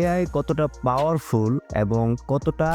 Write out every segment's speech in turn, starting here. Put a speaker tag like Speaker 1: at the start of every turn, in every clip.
Speaker 1: AI কতটা powerful এবং কতটা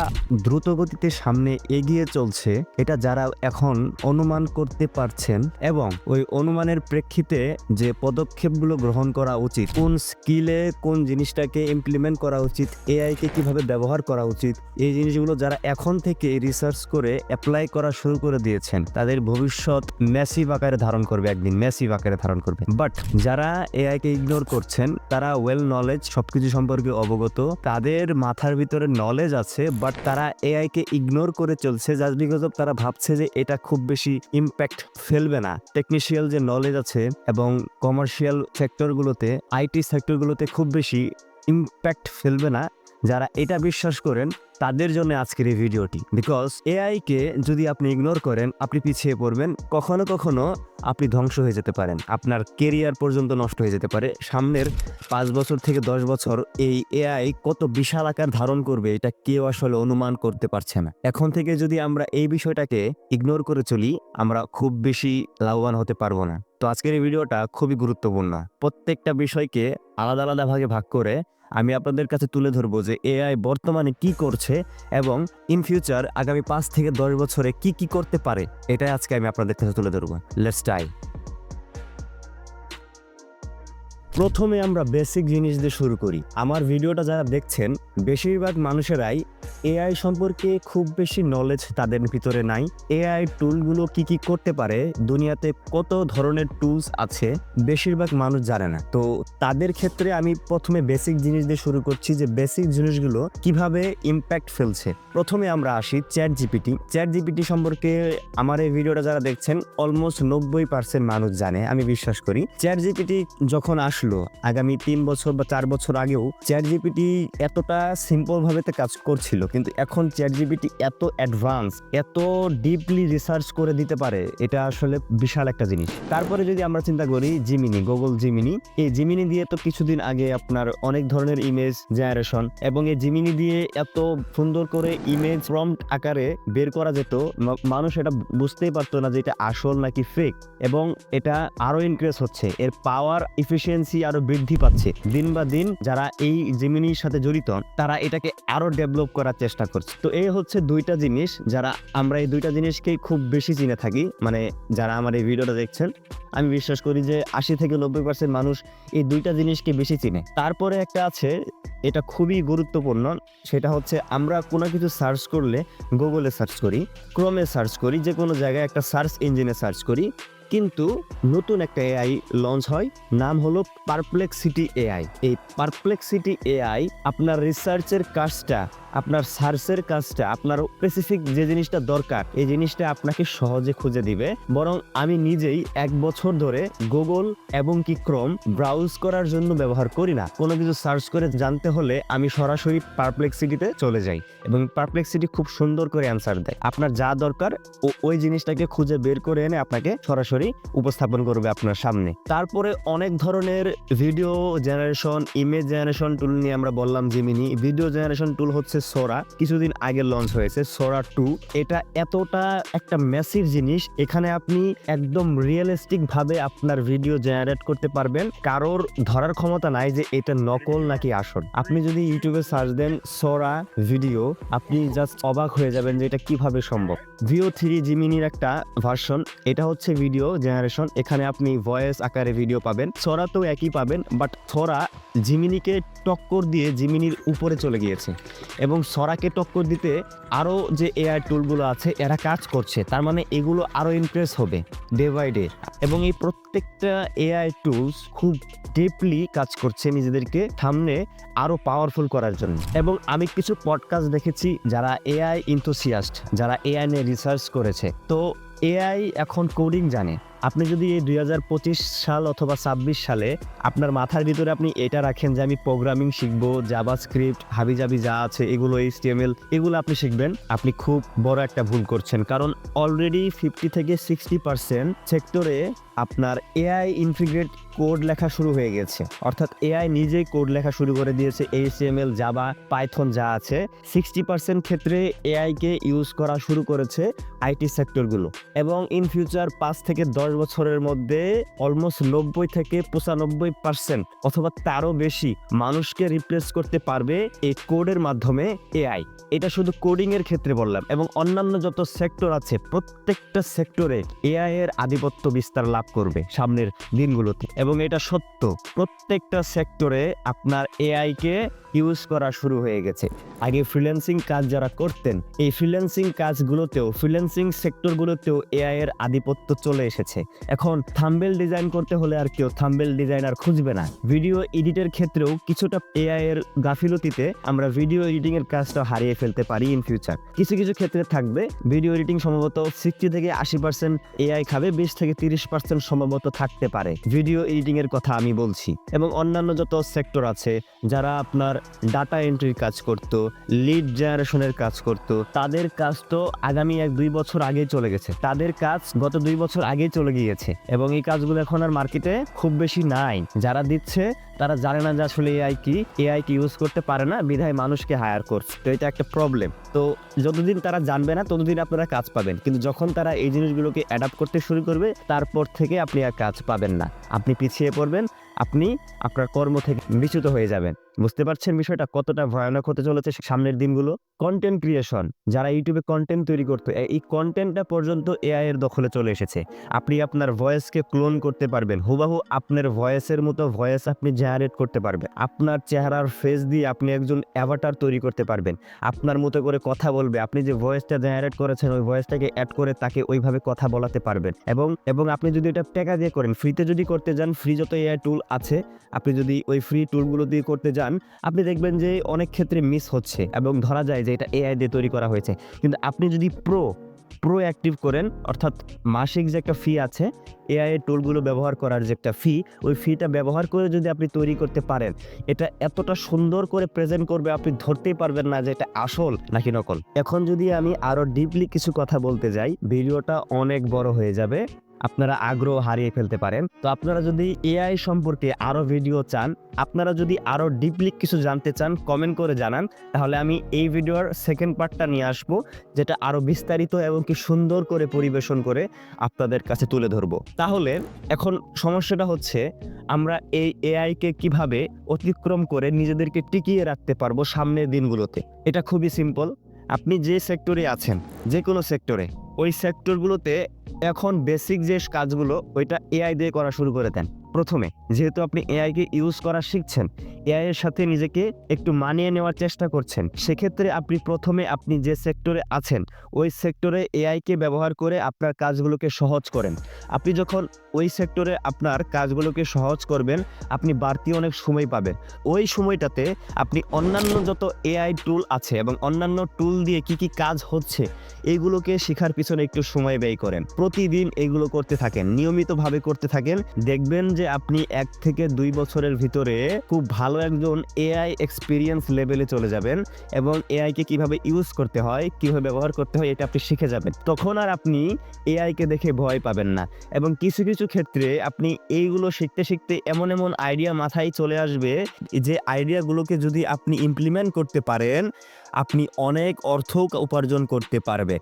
Speaker 1: দ্রুত গতিতে সামনে এগিয়ে চলছে, এটা যারা এখন অনুমান করতে পারছেন এবং ওই অনুমানের প্রেক্ষিতে যে পদক্ষেপগুলো গ্রহণ করা উচিত, কোন স্কিলে কোন জিনিসটাকে ইমপ্লিমেন্ট করা উচিত এআইকে কীভাবে ব্যবহার করা উচিত, এই জিনিসগুলো যারা এখন থেকে রিসার্চ করে অ্যাপ্লাই করা শুরু করে দিয়েছেন, তাদের ভবিষ্যৎ ম্যাসিভ আকারে ধারণ করবে একদিন ম্যাসিভ আকারে ধারণ করবে। বাট যারা এআইকে ইগনোর করছেন, তারা ওয়েল নলেজ সবকিছু সম্পর্কে অবগত। তাদের মাথার ভিতরে নলেজ আছে বাট তারা এআইকে ইগনোর করে চলছে জাস্ট বিকজ অফ তারা ভাবছে যে এটা খুব বেশি ইম্প্যাক্ট ফেলবে না। টেকনিশিয়াল যে নলেজ আছে এবং কমার্শিয়াল সেক্টরগুলোতে আইটি সেক্টরগুলোতে খুব বেশি ইম্প্যাক্ট ফেলবে না। যারা এটা বিশ্বাস করেন, তাদের জন্য আজকের এই ভিডিওটি। বিকজ এআইকে যদি আপনি ইগনোর করেন, আপনি পিছিয়ে পড়বেন, কখনো কখনো আপনি ধ্বংস হয়ে যেতে পারেন। আপনার কেরিয়ার পর্যন্ত নষ্ট হয়ে যেতে পারে। সামনের পাঁচ বছর থেকে দশ বছর এই এআই কত বিশাল আকার ধারণ করবে, এটা কেউ আসলে অনুমান করতে পারছে না। এখন থেকে যদি আমরা এই বিষয়টাকে ইগনোর করে চলি, আমরা খুব বেশি লাভবান হতে পারব না। তো আজকের এই ভিডিওটা খুবই গুরুত্বপূর্ণ। প্রত্যেকটা বিষয়কে আলাদা আলাদা ভাগে ভাগ করে আমি আপনাদের কাছে তুলে ধরবো যে এআই বর্তমানে কি করছে এবং ইন ফিউচার আগামী পাঁচ থেকে দশ বছরে কি কি করতে পারে। এটাই আজকে আমি আপনাদের কাছে তুলে ধরবো। লেটস টাই প্রথমে আমরা বেসিক জিনিস দিয়ে শুরু করি। আমার ভিডিওটা যারা দেখছেন, বেশিরভাগ মানুষেরাই এআই সম্পর্কে খুব বেশি নলেজ তাদের ভিতরে নাই। এআই টুলগুলো কি কি করতে পারে, দুনিয়াতে কত ধরনের টুলস আছে, বেশিরভাগ মানুষ জানে না। তো তাদের ক্ষেত্রে আমি প্রথমে বেসিক জিনিস দিয়ে শুরু করছি যে বেসিক জিনিসগুলো কীভাবে ইম্প্যাক্ট ফেলছে। প্রথমে আমরা আসি চ্যাট জিপিটি চ্যাট জিপিটি সম্পর্কে আমার এই ভিডিওটা যারা দেখছেন অলমোস্ট নব্বই পার্সেন্ট মানুষ জানে, আমি বিশ্বাস করি। চ্যাট জিপিটি যখন আসলো আগামী তিন বছর বা চার বছর আগেও চ্যাট জিপিটি এতটা সিম্পল ভাবে কাজ করছিল, কিন্তু এখন চ্যাট জিপিটি এত অ্যাডভান্স এত ডিপলি রিসার্চ করে দিতে পারে, এটা আসলে বিশাল একটা জিনিস। তারপরে যদি আমরা চিন্তা করি জিমিনি গুগল জিমিনি এই জিমিনি দিয়ে তো কিছুদিন আগে আপনার অনেক ধরনের ইমেজ জেনারেশন এবং এই জিমিনি দিয়ে এত সুন্দর করে ইমেজ প্রম্পট আকারে বের করা যেত মানুষ এটা বুঝতেই পারতো না যে এটা আসল নাকি ফেক এবং এটা আরও ইনক্রিজ হচ্ছে। এর পাওয়ার ইফিসিয়েন্সি আরও বৃদ্ধি পাচ্ছে। দিন বা দিন যারা এই জিমিনির সাথে জড়িত, তারা এটাকে আরও ডেভেলপ করার চেষ্টা করছে। তো এই হচ্ছে দুইটা জিনিস যারা আমরা এই দুইটা জিনিসকেই খুব বেশি চিনে থাকি। মানে যারা আমার এই ভিডিওটা দেখছেন, আমি বিশ্বাস করি যে আশি থেকে নব্বই পার্সেন্ট মানুষ এই দুইটা জিনিসকে বেশি চিনে। তারপরে একটা আছে, এটা খুবই গুরুত্বপূর্ণ, সেটা হচ্ছে আমরা কোনো কিছু সার্চ করলে গুগলে সার্চ করি ক্রোমে সার্চ করি যে কোনো জায়গায় একটা সার্চ ইঞ্জিনে সার্চ করি কিন্তু নতুন একটা এআই লঞ্চ হয়, নাম হলো পারপ্লেক্সিটি এআই এই পারপ্লেক্সিটি এআই আপনার রিসার্চের কাজটা আপনার সার্চের কাজটা, আপনার স্পেসিফিক যে জিনিসটা দরকার, এই জিনিসটা আপনাকে সহজে খুঁজে দিবে। বরং আমি নিজেই এক বছর ধরে গুগল এবং কি ক্রোম ব্রাউজ করার জন্য ব্যবহার করি না। কোনো কিছু সার্চ করে জানতে হলে আমি সরাসরি পারপ্লেক্সিটিতে চলে যাই এবং পারপ্লেক্সিটি খুব সুন্দর করে অ্যান্সার দেয়। আপনার যা দরকার, ও, ওই জিনিসটাকে খুঁজে বের করে এনে আপনাকে সরাসরি উপস্থাপন করবে আপনার সামনে। তারপরে অনেক ধরনের video generation image generation tool নিয়ে আমরা বললাম জিমিনি ভিডিও জেনারেশন টুল হচ্ছে সোরা কিছুদিন আগে লঞ্চ হয়েছে, সোরা টু। এটা এতটা একটা ম্যাসিভ জিনিস, এখানে আপনি একদম রিয়েলিস্টিক ভাবে আপনার ভিডিও জেনারেট করতে পারবেন। কারোর ধরার ক্ষমতা নাই যে এটা নকল নাকি আসল। আপনি যদি ইউটিউবে সার্চ দেন সোরা ভিডিও আপনি জাস্ট অবাক হয়ে যাবেন যে এটা কীভাবে সম্ভব। ভিও থ্রি জিমিনির একটা ভার্সন এটা হচ্ছে ভিডিও জেনারেশন এখানে আপনি ভয়েস আকারে ভিডিও পাবেন। সোরা তো একই পাবেন বাট সোরা জিমিনিকে টক্কর দিয়ে জিমিনির উপরে চলে গিয়েছে। এবং সরাকে টক্কর দিতে আরও যে এআই টুলগুলো আছে, এরা কাজ করছে। তার মানে এগুলো আরও ইমপ্রেস হবে ডে বাই ডে এবং এই প্রত্যেকটা এআই টুলস খুব ডিপলি কাজ করছে নিজেদেরকে সামনে আরও পাওয়ারফুল করার জন্য। এবং আমি কিছু পডকাস্ট দেখেছি যারা এআই ইন্থুসিয়াস্ট যারা এআই নিয়ে রিসার্চ করেছে। তো এআই এখন কোডিং জানে। আপনি যদি এই দুই সাল অথবা ছাব্বিশ সালে আপনার মাথার ভিতরে আপনি এটা রাখেন যে আমি প্রোগ্রামিং শিখব জাবা স্ক্রিপ্ট হাবিজাবি যা আছে, এগুলো এইচটিএমএল এগুলো আপনি শিখবেন। আপনি খুব বড় একটা ভুল করছেন। কারণ অলরেডি ফিফটি থেকে সিক্সটি পার্সেন্ট সেক্টরে আপনার এআই ইন্টিগ্রেট কোড লেখা শুরু হয়ে গেছে। অর্থাৎ এআই নিজেই কোড লেখা শুরু করে দিয়েছে এইচটিএমএল জাভা পাইথন যা আছে। সিক্সটি পার্সেন্ট ক্ষেত্রে এআইকে ইউজ করা শুরু করেছে আইটি সেক্টরগুলো এবং ইন ফিউচার পাঁচ থেকে দশ বছরের মধ্যে অলমোস্ট নব্বই থেকে পঁচানব্বই পার্সেন্ট অথবা তারও বেশি মানুষকে রিপ্লেস করতে পারবে এই কোডের মাধ্যমে এআই এটা শুধু কোডিং এর ক্ষেত্রে বললাম, এবং অন্যান্য যত সেক্টর আছে, প্রত্যেকটা সেক্টরে এআই এর আধিপত্য বিস্তার লাভ করবে সামনের দিনগুলোতে। এবং এটা সত্য। প্রত্যেকটা সেক্টরে আপনার এআই কে ইউজ করা শুরু হয়ে গেছে। আগে ফ্রিল্যান্সিং কাজ যারা করতেন, এই ফ্রিল্যান্সিং কাজগুলোতেও ফ্রিল্যান্সিং সেক্টরগুলোতেও এআই এর আধিপত্য চলে এসেছে। এখন থাম্বেল ডিজাইন করতে হলে আর কেউ থাম্বেল ডিজাইনার খুঁজবে না। ভিডিও এডিটের ক্ষেত্রেও কিছুটা এআই এর গাফিলতিতে আমরা ভিডিও এডিটিং এর কাজটা হারিয়ে ফেলতে পারি ইন ফিউচার কিছু কিছু ক্ষেত্রে থাকবে ভিডিও এডিটিং সম্ভবত সিক্সটি থেকে আশি পার্সেন্ট এআই খাবে, বিশ থেকে তিরিশ পার্সেন্ট সম্ভবত থাকতে পারে। ভিডিও এডিটিং এর কথা আমি বলছি। এবং অন্যান্য যত সেক্টর আছে, যারা আপনার ডাটা এন্ট্রির কাজ করত লিড জেনারেশনের কাজ করত। তাদের কাজ তো আগামী এক দুই বছর আগেই চলে গেছে। তাদের কাজ গত দুই বছর আগেই চলে গিয়েছে। এবং এই কাজগুলো এখন আর মার্কেটে খুব বেশি নাই। যারা দিচ্ছে, তারা জানে না যে আসলে এআই কি। এআই কি ইউজ করতে পারে না, বিধায় মানুষকে হায়ার করছে। তো এটা একটা প্রবলেম তো যতদিন তারা জানবে না, ততদিন আপনারা কাজ পাবেন। কিন্তু যখন তারা এই জিনিসগুলোকে অ্যাডাপ্ট করতে শুরু করবে, তারপর থেকে আপনি আর কাজ পাবেন না। আপনি পিছিয়ে পড়বেন, আপনি আপনার কর্ম থেকে বিচ্যুত হয়ে যাবেন। বুঝতে পারছেন বিষয়টা? কতটা ভয়ানক হতে চলেছে সামনের দিনগুলো? কন্টেন্ট ক্রিয়েশন যারা ইউটিউবে কন্টেন্ট তৈরি করতো এই কন্টেন্টটা পর্যন্ত এআই এর দখলে চলে এসেছে। আপনি আপনার ভয়েসকে ক্লোন করতে পারবেন, হুবাহু আপনার ভয়েসের মতো ভয়েস আপনি জেনারেট করতে পারবেন। আপনার চেহারার ফেস দিয়ে আপনি একজন অ্যাভাটার তৈরি করতে পারবেন। আপনার মতো করে কথা বলবে, আপনি যে ভয়েসটা জেনারেট করেছেন, ওই ভয়েসটাকে অ্যাড করে তাকে ওইভাবে কথা বলাতে পারবেন। এবং এবং আপনি যদি এটা টাকা দিয়ে করেন ফ্রিতে যদি করতে যান ফ্রি যত এআই টুল আছে, আপনি যদি ওই ফ্রি টুলগুলো দিয়ে করতে যান আপনি দেখবেন যে অনেক ক্ষেত্রে মিস হচ্ছে এবং ধরা যায় যে এটা এআই দিয়ে তৈরি করা হয়েছে। কিন্তু আপনি যদি প্রো প্রো অ্যাক্টিভ করেন, অর্থাৎ মাসিক যে একটা ফি আছে এআই এর টুলগুলো ব্যবহার করার যে একটা ফি ওই ফিটা ব্যবহার করে যদি আপনি তৈরি করতে পারেন, এটা এতটা সুন্দর করে প্রেজেন্ট করবে, আপনি ধরতেই পারবেন না যে এটা আসল নাকি নকল। এখন যদি আমি আরও ডিপলি কিছু কথা বলতে যাই ভিডিওটা অনেক বড় হয়ে যাবে। আপনারা আগ্রহ হারিয়ে ফেলতে পারেন। তো আপনারা যদি এআই সম্পর্কে আরও ভিডিও চান, আপনারা যদি আরও ডিপলি কিছু জানতে চান কমেন্ট করে জানান। তাহলে আমি এই ভিডিওর সেকেন্ড পার্টটা নিয়ে আসব, যেটা আরও বিস্তারিত এবং কি সুন্দর করে পরিবেশন করে আপনাদের কাছে তুলে ধরবো। তাহলে এখন সমস্যাটা হচ্ছে, আমরা এই এআইকে কীভাবে অতিক্রম করে নিজেদেরকে টিকিয়ে রাখতে পারব সামনের দিনগুলোতে? এটা খুবই সিম্পল আপনি যে সেক্টরে আছেন যে কোনো সেক্টরে ওই সেক্টরগুলোতে এখন বেসিক যে কাজগুলো, ওইটা এআই দিয়ে করা শুরু করে দেন। প্রথমে, যেহেতু আপনি এআইকে ইউজ করা শিখছেন এআই এর সাথে নিজেকে একটু মানিয়ে নেওয়ার চেষ্টা করছেন, সেক্ষেত্রে আপনি প্রথমে আপনি যে সেক্টরে আছেন, ওই সেক্টরে এআইকে ব্যবহার করে আপনার কাজগুলোকে সহজ করেন। আপনি যখন ওই সেক্টরে আপনার কাজগুলোকে সহজ করবেন, আপনি বাড়তি অনেক সময় পাবেন। ওই সময়টাতে আপনি অন্যান্য যত এআই টুল আছে এবং অন্যান্য টুল দিয়ে কি কি কাজ হচ্ছে এইগুলোকে শেখার পিছনে একটু সময় ব্যয় করেন। প্রতিদিন এগুলো করতে থাকেন, নিয়মিতভাবে করতে থাকেন। দেখবেন যে আপনি এক থেকে দুই বছরের ভিতরে খুব ভালো একজন এআই এক্সপিরিয়েন্স লেভেলে চলে যাবেন এবং এআইকে কীভাবে ইউজ করতে হয়, কীভাবে ব্যবহার করতে হয়, এটা আপনি শিখে যাবেন। তখন আর আপনি এআইকে দেখে ভয় পাবেন না এবং কিছু কিছু ক্ষেত্রে আপনি এইগুলো শিখতে শিখতে এমন এমন আইডিয়া মাথায় চলে আসবে যে আইডিয়াগুলোকে যদি আপনি ইমপ্লিমেন্ট করতে পারেন, আপনি অনেক অর্থ উপার্জন করতে পারবে।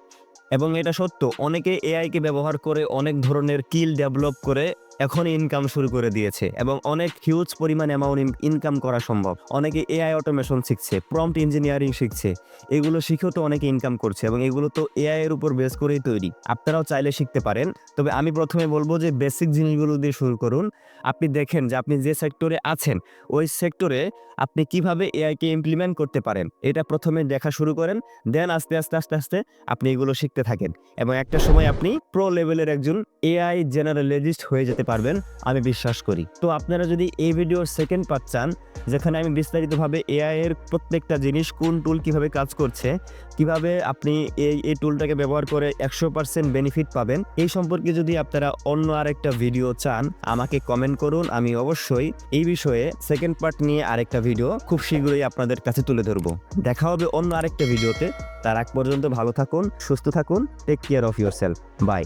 Speaker 1: এবং এটা সত্য, অনেকে এআইকে ব্যবহার করে অনেক ধরনের কিল ডেভেলপ করে এখন ইনকাম শুরু করে দিয়েছে এবং অনেক হিউজ পরিমাণ অ্যামাউন্ট ইনকাম করা সম্ভব। অনেকে এআই অটোমেশন শিখছে প্রম্পট ইঞ্জিনিয়ারিং শিখছে। এগুলো শিখেও তো অনেকে ইনকাম করছে এবং এগুলো তো এআই এর উপর বেস করেই তৈরি। আপনারাও চাইলে শিখতে পারেন। তবে আমি প্রথমে বলব যে বেসিক জিনিসগুলো দিয়ে শুরু করুন। আপনি দেখেন যে আপনি যে সেক্টরে আছেন, ওই সেক্টরে আপনি কীভাবে এআইকে ইমপ্লিমেন্ট করতে পারেন, এটা প্রথমে দেখা শুরু করেন দেন আস্তে আস্তে আস্তে আস্তে আপনি এগুলো শিখতে থাকেন। এবং একটা সময় আপনি প্রো লেভেলের একজন এআই জেনারেলিস্ট হয়ে যেতে পারবেন, আমি বিশ্বাস করি। তো আপনারা যদি এই ভিডিওর সেকেন্ড পার্ট চান, যেখানে আমি বিস্তারিতভাবে এআই এর প্রত্যেকটা জিনিস কোন টুল কীভাবে কাজ করছে, কীভাবে আপনি এই এই টুলটাকে ব্যবহার করে একশো পার্সেন্ট বেনিফিট পাবেন, এই সম্পর্কে যদি আপনারা অন্য আরেকটা ভিডিও চান, আমাকে কমেন্ট করুন, আমি অবশ্যই এই বিষয়ে সেকেন্ড পার্ট নিয়ে আরেকটা ভিডিও খুব শীঘ্রই আপনাদের কাছে তুলে ধরবো। দেখা হবে অন্য আরেকটা ভিডিওতে তার আগ পর্যন্ত ভালো থাকুন, সুস্থ থাকুন take care of yourself bye